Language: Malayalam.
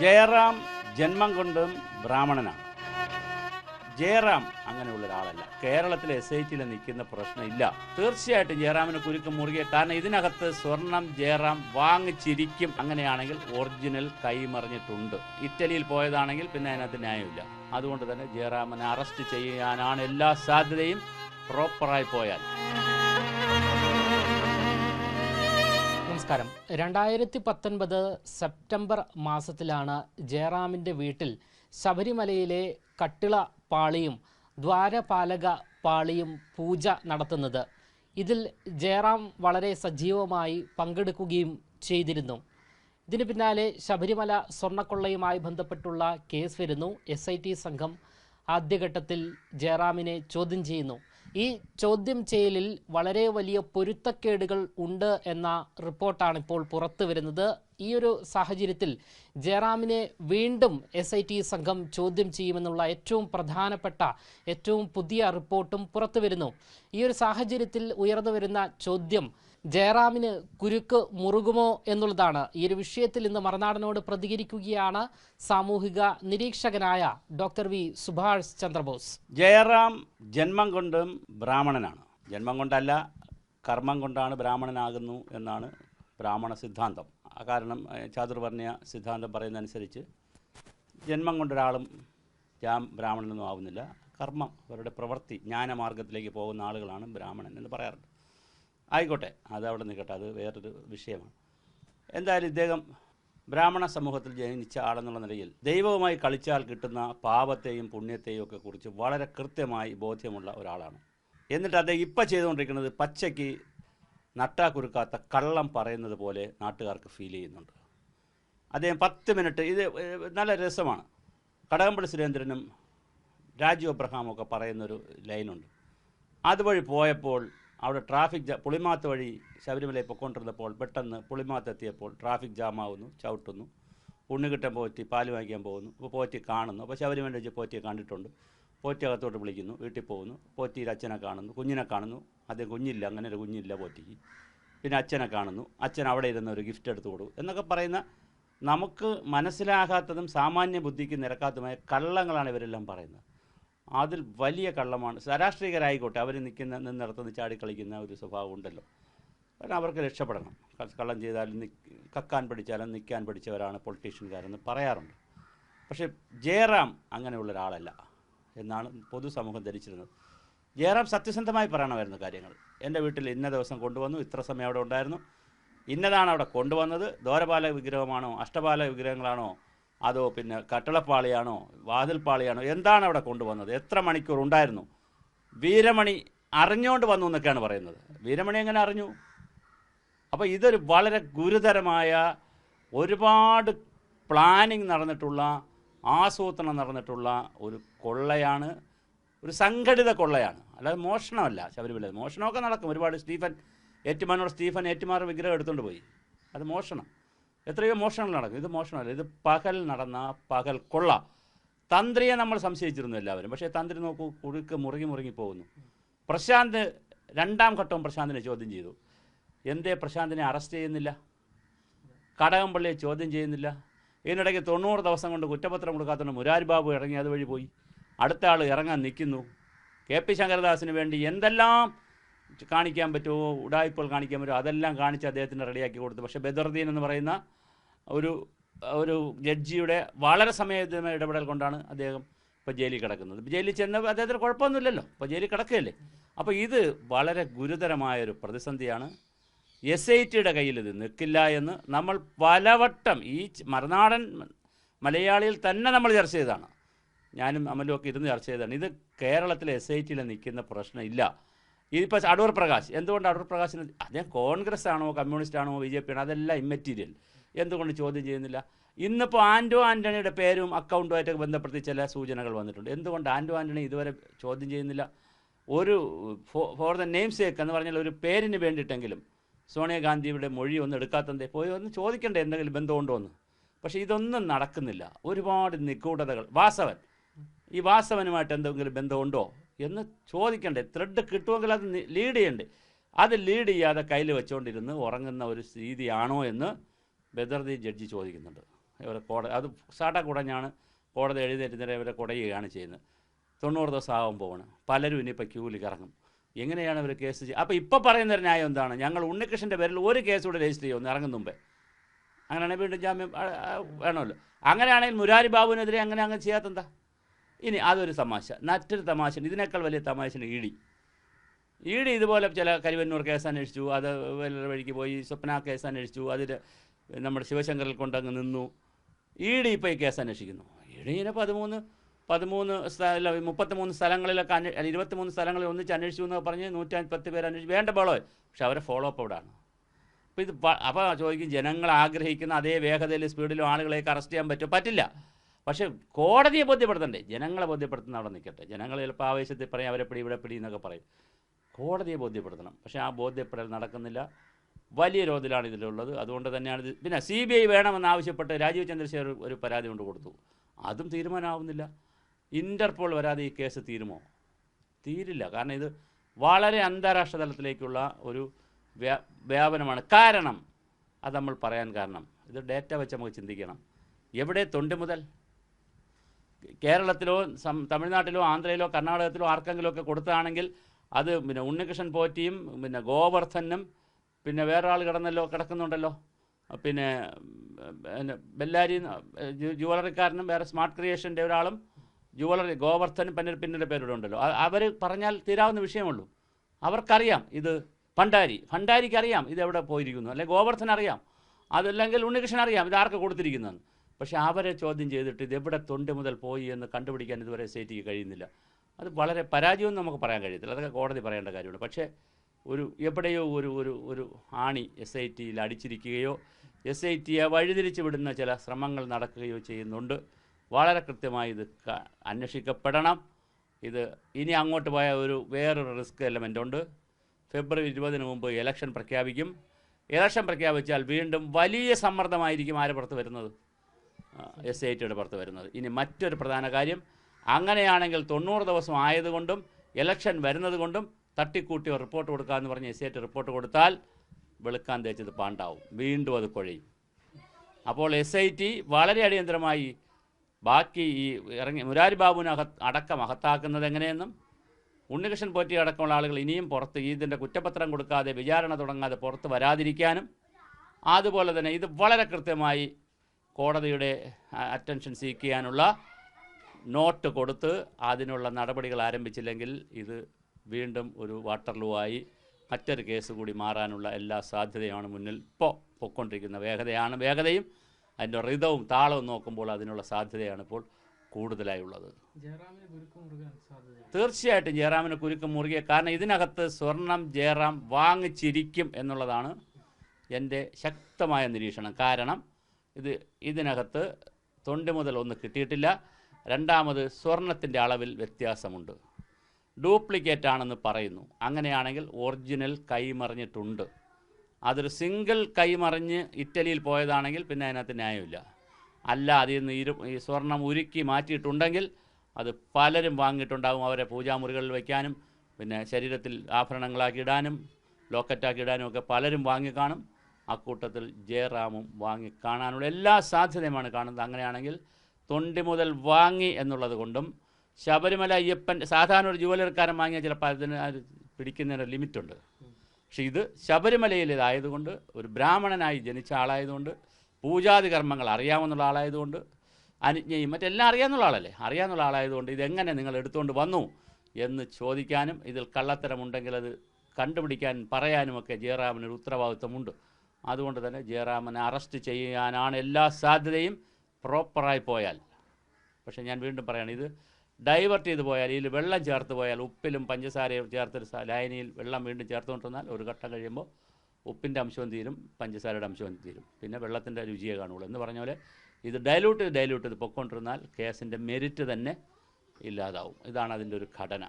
ജയറാം ജന്മം കൊണ്ടും ബ്രാഹ്മണനാണ്. ജയറാം അങ്ങനെയുള്ള ഒരാളല്ല കേരളത്തിലെ എസ് ഐ ടിയിൽ നിൽക്കുന്ന പ്രശ്നമില്ല. തീർച്ചയായിട്ടും ജയറാമിന് കുരുക്ക് മുറുകിയ കാരണം ഇതിനകത്ത് സ്വർണം ജയറാം വാങ്ങിച്ചിരിക്കും. അങ്ങനെയാണെങ്കിൽ ഒറിജിനൽ കൈമറിഞ്ഞിട്ടുണ്ട്. ഇറ്റലിയിൽ പോയതാണെങ്കിൽ പിന്നെ അതിനകത്ത് ന്യായമില്ല. അതുകൊണ്ട് തന്നെ ജയറാമിനെ അറസ്റ്റ് ചെയ്യാനാണ് എല്ലാ സാധ്യതയും. പ്രോപ്പറായി പോയാൽ. നമസ്കാരം. രണ്ടായിരത്തി പത്തൊൻപത് സെപ്റ്റംബർ മാസത്തിലാണ് ജയറാമിന്റെ വീട്ടിൽ ശബരിമലയിലെ കട്ടിള പാളിയും ദ്വാരപാലക പാളിയും പൂജ നടത്തുന്നത്. ഇതിൽ ജയറാം വളരെ സജീവമായി പങ്കെടുക്കുകയും ചെയ്തിരുന്നു. ഇതിന് പിന്നാലെ ശബരിമല സ്വർണക്കൊള്ളയുമായി ബന്ധപ്പെട്ടുള്ള കേസ് വരുന്നു. എസ് സംഘം ആദ്യഘട്ടത്തിൽ ജയറാമിനെ ചോദ്യം ചെയ്യുന്നു. ഈ ചോദ്യം ചെയ്യലിൽ വളരെ വലിയ പൊരുത്തക്കേടുകൾ ഉണ്ട് എന്ന റിപ്പോർട്ടാണ് ഇപ്പോൾ പുറത്തു വരുന്നത്. ഈ ഒരു സാഹചര്യത്തിൽ ജയറാമിനെ വീണ്ടും എസ് ഐ ടി സംഘം ചോദ്യം ചെയ്യുമെന്നുള്ള ഏറ്റവും പ്രധാനപ്പെട്ട ഏറ്റവും പുതിയ റിപ്പോർട്ടും പുറത്തു വരുന്നു. ഈ ഒരു സാഹചര്യത്തിൽ ഉയർന്നു വരുന്ന ചോദ്യം ജയറാമിന് കുരുക്ക് മുറുകുമോ എന്നുള്ളതാണ്. ഈ ഒരു വിഷയത്തിൽ ഇന്ന് മറുനാടനോട് പ്രതികരിക്കുകയാണ് സാമൂഹിക നിരീക്ഷകനായ ഡോക്ടർ വി സുഭാഷ് ചന്ദ്രബോസ്. ജയറാം ജന്മം കൊണ്ടും ബ്രാഹ്മണനാണ്. ജന്മം കൊണ്ടല്ല കർമ്മം കൊണ്ടാണ് ബ്രാഹ്മണനാകുന്നു എന്നാണ് ബ്രാഹ്മണ സിദ്ധാന്തം. കാരണം ചാതുർവർണയ സിദ്ധാന്തം പറയുന്നതനുസരിച്ച് ജന്മം കൊണ്ടൊരാളും ജാം ബ്രാഹ്മണനൊന്നും ആവുന്നില്ല. കർമ്മം അവരുടെ പ്രവൃത്തി ജ്ഞാനമാർഗത്തിലേക്ക് പോകുന്ന ആളുകളാണ് ബ്രാഹ്മണൻ എന്ന് പറയാറുണ്ട്. ആയിക്കോട്ടെ അത് അവിടെ നിൽക്കട്ടെ അത് വേറൊരു വിഷയമാണ്. എന്തായാലും ഇദ്ദേഹം ബ്രാഹ്മണ സമൂഹത്തിൽ ജനിച്ച ആളെന്നുള്ള നിലയിൽ ദൈവവുമായി കളിച്ചാൽ കിട്ടുന്ന പാപത്തെയും പുണ്യത്തെയും ഒക്കെ കുറിച്ച് വളരെ കൃത്യമായി ബോധ്യമുള്ള ഒരാളാണ്. എന്നിട്ട് അദ്ദേഹം ഇപ്പം ചെയ്തുകൊണ്ടിരിക്കുന്നത് പച്ചയ്ക്ക് നട്ടാ കുറുക്കാത്ത കള്ളം പറയുന്നത് പോലെ നാട്ടുകാർക്ക് ഫീൽ ചെയ്യുന്നുണ്ട്. അദ്ദേഹം പത്ത് മിനിറ്റ് ഇത് നല്ല രസമാണ്. കടകംപള്ളി സുരേന്ദ്രനും രാജു അബ്രഹാമും ഒക്കെ പറയുന്നൊരു ലൈനുണ്ട്. അതുവഴി പോയപ്പോൾ അവിടെ ട്രാഫിക് ജാ പുളിമാത്ത വഴി ശബരിമലയിൽ പൊയ്ക്കൊണ്ടിരുന്നപ്പോൾ പെട്ടെന്ന് പുളിമാത്ത എത്തിയപ്പോൾ ട്രാഫിക് ജാമാവുന്നു ചവിട്ടുന്നു. ഉണ്ണിക്കിട്ടൻ പോറ്റി പാൽ വാങ്ങിക്കാൻ പോകുന്നു. അപ്പോൾ പോറ്റി കാണുന്നു. അപ്പോൾ ശബരിമല വെച്ച് പോറ്റിയെ കണ്ടിട്ടുണ്ട്. പോറ്റി അകത്തോട്ട് വിളിക്കുന്നു വീട്ടിൽ പോകുന്നു. പോറ്റിയിൽ അച്ഛനെ കാണുന്നു കുഞ്ഞിനെ കാണുന്നു. അദ്ദേഹം കുഞ്ഞില്ല അങ്ങനെ ഒരു കുഞ്ഞില്ല പോറ്റിക്ക്. പിന്നെ അച്ഛനെ കാണുന്നു. അച്ഛൻ അവിടെ ഇരുന്ന് ഒരു ഗിഫ്റ്റ് എടുത്തു കൊടുക്കും എന്നൊക്കെ പറയുന്ന നമുക്ക് മനസ്സിലാകാത്തതും സാമാന്യ ബുദ്ധിക്ക് നിരക്കാത്തതുമായ കള്ളങ്ങളാണ് ഇവരെല്ലാം പറയുന്നത്. അതിൽ വലിയ കള്ളമാണ്. രാഷ്ട്രീയക്കാരായിക്കോട്ടെ അവർ നിൽക്കുന്ന നിന്നിടത്തുനിന്ന് ചാടി കളിക്കുന്ന ഒരു സ്വഭാവം ഉണ്ടല്ലോ. കാരണം അവർക്ക് രക്ഷപ്പെടണം. കള്ളം ചെയ്താലും കക്കാൻ പഠിച്ചാലും നിൽക്കാൻ പഠിച്ചവരാണ് പൊളിറ്റീഷ്യൻകാരെന്ന് പറയാറുണ്ട്. പക്ഷേ ജയറാം അങ്ങനെയുള്ള ഒരാളല്ല എന്നാണ് പൊതുസമൂഹം ധരിച്ചിരുന്നത്. ജയറാം സത്യസന്ധമായി പറയണമായിരുന്നു കാര്യങ്ങൾ. എന്റെ വീട്ടിൽ ഇന്ന ദിവസം കൊണ്ടുവന്നു ഇത്ര സമയം അവിടെ ഉണ്ടായിരുന്നു. ഇന്നതാണ് അവിടെ കൊണ്ടുവന്നത്. ദോരപാല വിഗ്രഹമാണോ അഷ്ടപാല വിഗ്രഹങ്ങളാണോ അതോ പിന്നെ കട്ടളപ്പാളിയാണോ വാതിൽപ്പാളിയാണോ എന്താണ് അവിടെ കൊണ്ടുവന്നത്? എത്ര മണിക്കൂർ ഉണ്ടായിരുന്നു? വീരമണി അറിഞ്ഞുകൊണ്ട് വന്നു എന്നൊക്കെയാണ് പറയുന്നത്. വീരമണി എങ്ങനെ അറിഞ്ഞു? അപ്പോൾ ഇതൊരു വളരെ ഗുരുതരമായ ഒരുപാട് പ്ലാനിങ് നടന്നിട്ടുള്ള ആസൂത്രണം നടന്നിട്ടുള്ള ഒരു കൊള്ളയാണ് ഒരു സംഘടിത കൊള്ളയാണ്. അല്ലാതെ മോഷണമല്ല ശബരിമല. മോഷണമൊക്കെ നടക്കും. ഒരുപാട് സ്റ്റീഫൻ ഏറ്റുമാനോട് സ്റ്റീഫൻ ഏറ്റുമാർ വിഗ്രഹം എടുത്തുകൊണ്ട് പോയി. അത് മോഷണം. എത്രയോ മോഷണങ്ങൾ നടക്കും. ഇത് മോഷണമല്ല. ഇത് പകൽ നടന്ന പകൽ കൊള്ള. തന്ത്രിയെ നമ്മൾ സംശയിച്ചിരുന്നു എല്ലാവരും. പക്ഷേ തന്ത്രി നോക്കൂ കുഴുക്ക് മുറുകി മുറുകി പോകുന്നു. പ്രശാന്ത് രണ്ടാം ഘട്ടവും പ്രശാന്തിനെ ചോദ്യം ചെയ്തു. എന്തേ പ്രശാന്തിനെ അറസ്റ്റ് ചെയ്യുന്നില്ല? കടകംപള്ളിയെ ചോദ്യം ചെയ്യുന്നില്ല? ഇതിനിടയ്ക്ക് തൊണ്ണൂറ് ദിവസം കൊണ്ട് കുറ്റപത്രം കൊടുക്കാത്തതുകൊണ്ട് മുരാരി ബാബു ഇറങ്ങി അതുവഴി പോയി. അടുത്ത ആൾ ഇറങ്ങാൻ നിൽക്കുന്നു. കെ പി ശങ്കരദാസിന് വേണ്ടി എന്തെല്ലാം കാണിക്കാൻ പറ്റുമോ? ഉടായ്പകൾ കാണിക്കാൻ പറ്റുമോ? അതെല്ലാം കാണിച്ച് അദ്ദേഹത്തിന് റെഡിയാക്കി കൊടുത്തു. പക്ഷേ ബദറുദ്ദീൻ എന്ന് പറയുന്ന ഒരു ഒരു ജഡ്ജിയുടെ വളരെ സമയമായ ഇടപെടൽ കൊണ്ടാണ് അദ്ദേഹം ഇപ്പോൾ ജയിലിൽ കിടക്കുന്നത്. ജയിലിൽ ചെന്ന അദ്ദേഹത്തിന് കുഴപ്പമൊന്നുമില്ലല്ലോ. ഇപ്പോൾ ജയിലിൽ കിടക്കുകയല്ലേ. അപ്പോൾ ഇത് വളരെ ഗുരുതരമായൊരു പ്രതിസന്ധിയാണ്. എസ് ഐ ടിയുടെ കയ്യിൽ ഇത് നിൽക്കില്ല എന്ന് നമ്മൾ പലവട്ടം ഈ മറുനാടൻ മലയാളിയിൽ തന്നെ നമ്മൾ ചർച്ച ചെയ്തതാണ്. ഞാനും അമലും ഒക്കെ ഇരുന്ന് ചർച്ച ചെയ്തതാണ്. ഇത് കേരളത്തിലെ എസ് ഐ ടിയിൽ നിൽക്കുന്ന പ്രശ്നമില്ല. ഇതിപ്പോൾ അടൂർ പ്രകാശ്. എന്തുകൊണ്ട് അടൂർ പ്രകാശിന് അദ്ദേഹം കോൺഗ്രസ് ആണോ കമ്മ്യൂണിസ്റ്റ് ആണോ ബി ജെ പി ആണോ അതെല്ലാം ഇമ്മെറ്റീരിയൽ. എന്തുകൊണ്ട് ചോദ്യം ചെയ്യുന്നില്ല? ഇന്നിപ്പോൾ ആന്റോ ആന്റണിയുടെ പേരും അക്കൗണ്ടുമായിട്ടൊക്കെ ബന്ധപ്പെടുത്തി ചില സൂചനകൾ വന്നിട്ടുണ്ട്. എന്തുകൊണ്ട് ആന്റോ ആന്റണി ഇതുവരെ ചോദ്യം ചെയ്യുന്നില്ല? ഒരു ഫോർ ദ നെയിം സേക്ക് എന്ന് പറഞ്ഞാൽ ഒരു പേരിന് വേണ്ടിയിട്ടെങ്കിലും സോണിയാഗാന്ധിയുടെ മൊഴി ഒന്നും എടുക്കാത്തതേ പോയി ഒന്ന് ചോദിക്കണ്ടേ എന്തെങ്കിലും ബന്ധമുണ്ടോ എന്ന്. പക്ഷേ ഇതൊന്നും നടക്കുന്നില്ല. ഒരുപാട് നിഗൂഢതകൾ. വാസവൻ. ഈ വാസവനുമായിട്ട് എന്തെങ്കിലും ബന്ധമുണ്ടോ? എന്ന് ചോദിക്കണ്ടേ. ത്രെഡ് കിട്ടുമെങ്കിൽ അത് ലീഡ് ചെയ്യണ്ടേ. അത് ലീഡ് ചെയ്യാതെ കയ്യിൽ വെച്ചുകൊണ്ടിരുന്ന് ഉറങ്ങുന്ന ഒരു രീതിയാണോ എന്ന് ബദർദി ജഡ്ജി ചോദിക്കുന്നുണ്ട്. ഇവരെ കോടതി അത് സാട്ട കുടഞ്ഞാണ് കോടതി എഴുന്നേറ്റുന്നേരം ഇവരെ കുടയുകയാണ് ചെയ്യുന്നത്. തൊണ്ണൂറ് ദിവസം ആകുമ്പോഴാണ് പലരും ഇനിയിപ്പോൾ ക്യൂവിൽ ഇറങ്ങും എങ്ങനെയാണ് ഇവർ കേസ് അപ്പോൾ ഇപ്പോൾ പറയുന്നൊരു ന്യായം എന്താണ്? ഞങ്ങൾ ഉണ്ണികൃഷ്ണന്റെ പേരിൽ ഒരു കേസ് കൂടെ രജിസ്റ്റർ ചെയ്യുമെന്ന് ഇറങ്ങും മുമ്പേ. അങ്ങനെയാണെങ്കിൽ വീണ്ടും ജാമ്യം വേണമല്ലോ. അങ്ങനെയാണെങ്കിൽ മുരാരി ബാബുവിനെതിരെ അങ്ങനെ അങ്ങ് ചെയ്യാത്തെന്താ ഇനി അതൊരു തമാശ. മറ്റൊരു തമാശ ഇതിനേക്കാൾ വലിയ തമാശന് ഇ ഡി ഇ ഡി ഇതുപോലെ ചില കരിവന്നൂർ കേസ് അന്വേഷിച്ചു അത് വേറെ വഴിക്ക് പോയി സ്വപ്ന കേസ് അന്വേഷിച്ചു അതിൽ നമ്മുടെ ശിവശങ്കറിൽ കൊണ്ടങ്ങ് നിന്നു. ഇ ഡി ഇപ്പോൾ ഈ കേസ് അന്വേഷിക്കുന്നു. ഇ ഇങ്ങനെ പതിമൂന്ന് പതിമൂന്ന് സ്ഥല മുപ്പത്തിമൂന്ന് സ്ഥലങ്ങളിലൊക്കെ അന്വേ ഇരുപത്തിമൂന്ന് സ്ഥലങ്ങളിൽ ഒന്നിച്ച് അന്വേഷിച്ചു എന്ന് പറഞ്ഞ് നൂറ്റി പത്ത് പേര് അന്വേഷിച്ചു. വേണ്ട ബോളോ പക്ഷെ അവരെ ഫോളോ അപ്പ് അവിടെയാണ് അപ്പോൾ ഇത് അപ്പോൾ ചോദിക്കും ജനങ്ങൾ ആഗ്രഹിക്കുന്ന അതേ വേഗതയിൽ സ്പീഡിലും ആളുകളെയൊക്കെ അറസ്റ്റ് ചെയ്യാൻ പറ്റുമോ? പറ്റില്ല. പക്ഷേ കോടതിയെ ബോധ്യപ്പെടുത്തണ്ടേ? ജനങ്ങളെ ബോധ്യപ്പെടുത്തുന്ന അവിടെ നിൽക്കട്ടെ ജനങ്ങൾ ചിലപ്പോൾ ആവേശത്തിൽ പറയും അവരെ പിടി ഇവിടെ പിടി എന്നൊക്കെ പറയും. കോടതിയെ ബോധ്യപ്പെടുത്തണം. പക്ഷേ ആ ബോധ്യപ്പെടൽ നടക്കുന്നില്ല. വലിയ തോതിലാണ് ഇതിലുള്ളത്. അതുകൊണ്ട് തന്നെയാണ് ഇത്. പിന്നെ സി ബി ഐ വേണമെന്ന് ആവശ്യപ്പെട്ട് രാജീവ് ചന്ദ്രശേഖർ ഒരു പരാതി കൊണ്ട് കൊടുത്തു. അതും തീരുമാനമാവുന്നില്ല. ഇന്റർപോൾ വരാതെ ഈ കേസ് തീരുമോ? തീരില്ല. കാരണം ഇത് വളരെ അന്താരാഷ്ട്ര തലത്തിലേക്കുള്ള ഒരു വ്യാ വ്യാപനമാണ്. കാരണം അത് നമ്മൾ പറയാൻ കാരണം. ഇത് ഡേറ്റ വെച്ച് നമുക്ക് ചിന്തിക്കണം. എവിടെ തൊണ്ട് മുതൽ കേരളത്തിലോ തമിഴ്നാട്ടിലോ ആന്ധ്രയിലോ കർണാടകത്തിലോ ആർക്കെങ്കിലും ഒക്കെ കൊടുത്തതാണെങ്കിൽ അത് പിന്നെ ഉണ്ണികൃഷ്ണൻ പോറ്റിയും പിന്നെ ഗോവർദ്ധനും പിന്നെ വേറെ കിടന്നല്ലോ കിടക്കുന്നുണ്ടല്ലോ. പിന്നെ ബെല്ലാരി ജുവലറിക്കാരനും വേറെ സ്മാർട്ട് ക്രിയേഷന്റെ ഒരാളും ജുവലറി ഗോവർദ്ധനും പിന്നെ പിന്നീട് പേരുടെ ഉണ്ടല്ലോ അവർ പറഞ്ഞാൽ തീരാവുന്ന വിഷയമുള്ളൂ. അവർക്കറിയാം ഇത് ഭണ്ഡാരി. ഭണ്ഡാരിക്ക് അറിയാം ഇത് എവിടെ പോയിരിക്കുന്നു. അല്ലെങ്കിൽ ഗോവർദ്ധൻ അറിയാം അതല്ലെങ്കിൽ ഉണ്ണികൃഷ്ണൻ അറിയാം ഇത് ആർക്ക് കൊടുത്തിരിക്കുന്നതെന്ന്. പക്ഷേ അവരെ ചോദ്യം ചെയ്തിട്ട് ഇതെവിടെ തൊണ്ട് മുതൽ പോയി എന്ന് കണ്ടുപിടിക്കാൻ ഇതുവരെ സേറ്റിക്ക് കഴിയുന്നില്ല. അത് വളരെ പരാജയമെന്ന് നമുക്ക് പറയാൻ കഴിയത്തില്ല. അതൊക്കെ കോടതി പറയേണ്ട കാര്യമാണ്. പക്ഷേ ഒരു എവിടെയോ ഒരു ഒരു ഒരു ആണി എസ് ഐ ടിയിൽ അടിച്ചിരിക്കുകയോ എസ് ഐ ടിയെ വഴിതിരിച്ച് വിടുന്ന ചില ശ്രമങ്ങൾ നടക്കുകയോ ചെയ്യുന്നുണ്ട്. വളരെ കൃത്യമായി ഇത് അന്വേഷിക്കപ്പെടണം. ഇത് ഇനി അങ്ങോട്ട് പോയ ഒരു വേറൊരു റിസ്ക് എലമെന്റ് ഉണ്ട്. ഫെബ്രുവരി ഇരുപതിന് മുമ്പ് ഇലക്ഷൻ പ്രഖ്യാപിക്കും. ഇലക്ഷൻ പ്രഖ്യാപിച്ചാൽ വീണ്ടും വലിയ സമ്മർദ്ദമായിരിക്കും ആരെ പുറത്ത് വരുന്നത്? എസ് ഐ ടിയുടെ പുറത്ത് വരുന്നത്. ഇനി മറ്റൊരു പ്രധാന കാര്യം അങ്ങനെയാണെങ്കിൽ തൊണ്ണൂറ് ദിവസം ആയതുകൊണ്ടും ഇലക്ഷൻ വരുന്നത് കൊണ്ടും തട്ടിക്കൂട്ടി റിപ്പോർട്ട് കൊടുക്കാമെന്ന് പറഞ്ഞ് എസ് ഐ ടി റിപ്പോർട്ട് കൊടുത്താൽ വെളുക്കാൻ തേച്ചത് പാണ്ടാവും. വീണ്ടും അത് കൊഴയും. അപ്പോൾ എസ് ഐ ടി വളരെ അടിയന്തരമായി ബാക്കി ഈ ഇറങ്ങി മുരാരി ബാബുവിനെ അടക്കം അകത്താക്കുന്നത് എങ്ങനെയെന്നും ഉണ്ണികൃഷ്ണൻ പോറ്റി അടക്കമുള്ള ആളുകൾ ഇനിയും പുറത്ത് ഇതിന്റെ കുറ്റപത്രം കൊടുക്കാതെ വിചാരണ തുടങ്ങാതെ പുറത്ത് വരാതിരിക്കാനും അതുപോലെ തന്നെ ഇത് വളരെ കൃത്യമായി കോടതിയുടെ അറ്റൻഷൻ സീക്ക് ചെയ്യാനുള്ള നോട്ട് കൊടുത്ത് അതിനുള്ള നടപടികൾ ആരംഭിച്ചില്ലെങ്കിൽ ഇത് വീണ്ടും ഒരു വാട്ടർലൂ ആയി മറ്റൊരു കേസ് കൂടി മാറാനുള്ള എല്ലാ സാധ്യതയാണ് മുന്നിൽ ഇപ്പോൾ പൊയ്ക്കൊണ്ടിരിക്കുന്ന വേഗതയാണ് വേഗതയും അതിന്റെ റിതവും താളവും നോക്കുമ്പോൾ അതിനുള്ള സാധ്യതയാണ് ഇപ്പോൾ കൂടുതലായുള്ളത്. തീർച്ചയായിട്ടും ജയറാമിന് കുരുക്കും മുറുകിയ കാരണം ഇതിനകത്ത് സ്വർണം ജയറാം വാങ്ങിച്ചിരിക്കും എന്നുള്ളതാണ് എന്റെ ശക്തമായ നിരീക്ഷണം. കാരണം ഇത് ഇതിനകത്ത് തൊണ്ട് മുതൽ ഒന്ന് കിട്ടിയിട്ടില്ല. രണ്ടാമത് സ്വർണത്തിന്റെ അളവിൽ വ്യത്യാസമുണ്ട്. ഡ്യൂപ്ലിക്കേറ്റ് ആണെന്ന് പറയുന്നു. അങ്ങനെയാണെങ്കിൽ ഒറിജിനൽ കൈമറിഞ്ഞിട്ടുണ്ട്. അതൊരു സിംഗിൾ കൈമറിഞ്ഞ് ഇറ്റലിയിൽ പോയതാണെങ്കിൽ പിന്നെ അതിനകത്ത് ന്യായമില്ല. അല്ല അതിൽ നിന്ന് ഇരു ഈ സ്വർണം ഉരുക്കി മാറ്റിയിട്ടുണ്ടെങ്കിൽ അത് പലരും വാങ്ങിയിട്ടുണ്ടാകും അവരെ പൂജാമുറികളിൽ വയ്ക്കാനും പിന്നെ ശരീരത്തിൽ ആഭരണങ്ങളാക്കി ഇടാനും ലോക്കറ്റാക്കി ഇടാനും ഒക്കെ പലരും വാങ്ങിക്കാണും. അക്കൂട്ടത്തിൽ ജയറാമും വാങ്ങി കാണാനുള്ള എല്ലാ സാധ്യതയുമാണ് കാണുന്നത്. അങ്ങനെയാണെങ്കിൽ തൊണ്ടി മുതൽ വാങ്ങി എന്നുള്ളത് കൊണ്ടും ശബരിമല അയ്യപ്പൻ സാധാരണ ഒരു ജുവലറിക്കാരൻ വാങ്ങിയാൽ ചിലപ്പോൾ അതിന് അത് പിടിക്കുന്നതിന് ലിമിറ്റുണ്ട്. പക്ഷെ ഇത് ശബരിമലയിലേതായതുകൊണ്ട് ഒരു ബ്രാഹ്മണനായി ജനിച്ച ആളായതുകൊണ്ട് പൂജാതി കർമ്മങ്ങൾ അറിയാമെന്നുള്ള ആളായതുകൊണ്ട് അനുജ്ഞയും മറ്റെല്ലാം അറിയാമെന്നുള്ള ആളല്ലേ? അറിയാമെന്നുള്ള ആളായതുകൊണ്ട് ഇതെങ്ങനെ നിങ്ങൾ എടുത്തുകൊണ്ട് വന്നു എന്ന് ചോദിക്കാനും ഇതിൽ കള്ളത്തരമുണ്ടെങ്കിൽ അത് കണ്ടുപിടിക്കാനും പറയാനുമൊക്കെ ജയറാമിനൊരു ഉത്തരവാദിത്വമുണ്ട്. അതുകൊണ്ട് തന്നെ ജയറാമനെ അറസ്റ്റ് ചെയ്യാനാണ് എല്ലാ സാധ്യതയും പ്രോപ്പറായി പോയാൽ. പക്ഷേ ഞാൻ വീണ്ടും പറയാണ് ഇത് ഡൈവേർട്ട് ചെയ്ത് പോയാൽ ഇതിൽ വെള്ളം ചേർത്ത് പോയാൽ ഉപ്പിലും പഞ്ചസാരയും ചേർത്തൊരു ലൈനിയിൽ വെള്ളം വീണ്ടും ചേർത്തുകൊണ്ടിരുന്നാൽ ഒരു ഘട്ടം കഴിയുമ്പോൾ ഉപ്പിന്റെ അംശവും തീരും പഞ്ചസാരയുടെ അംശവും തീരും പിന്നെ വെള്ളത്തിന്റെ രുചിയെ കാണുള്ളൂ എന്ന് പറഞ്ഞ പോലെ ഇത് ഡൈലൂട്ട് ഡൈലൂട്ട് ഇത് പൊക്കൊണ്ടിരുന്നാൽ കേസിന്റെ മെരിറ്റ് തന്നെ ഇല്ലാതാവും. ഇതാണ് അതിന്റെ ഒരു ഘടന.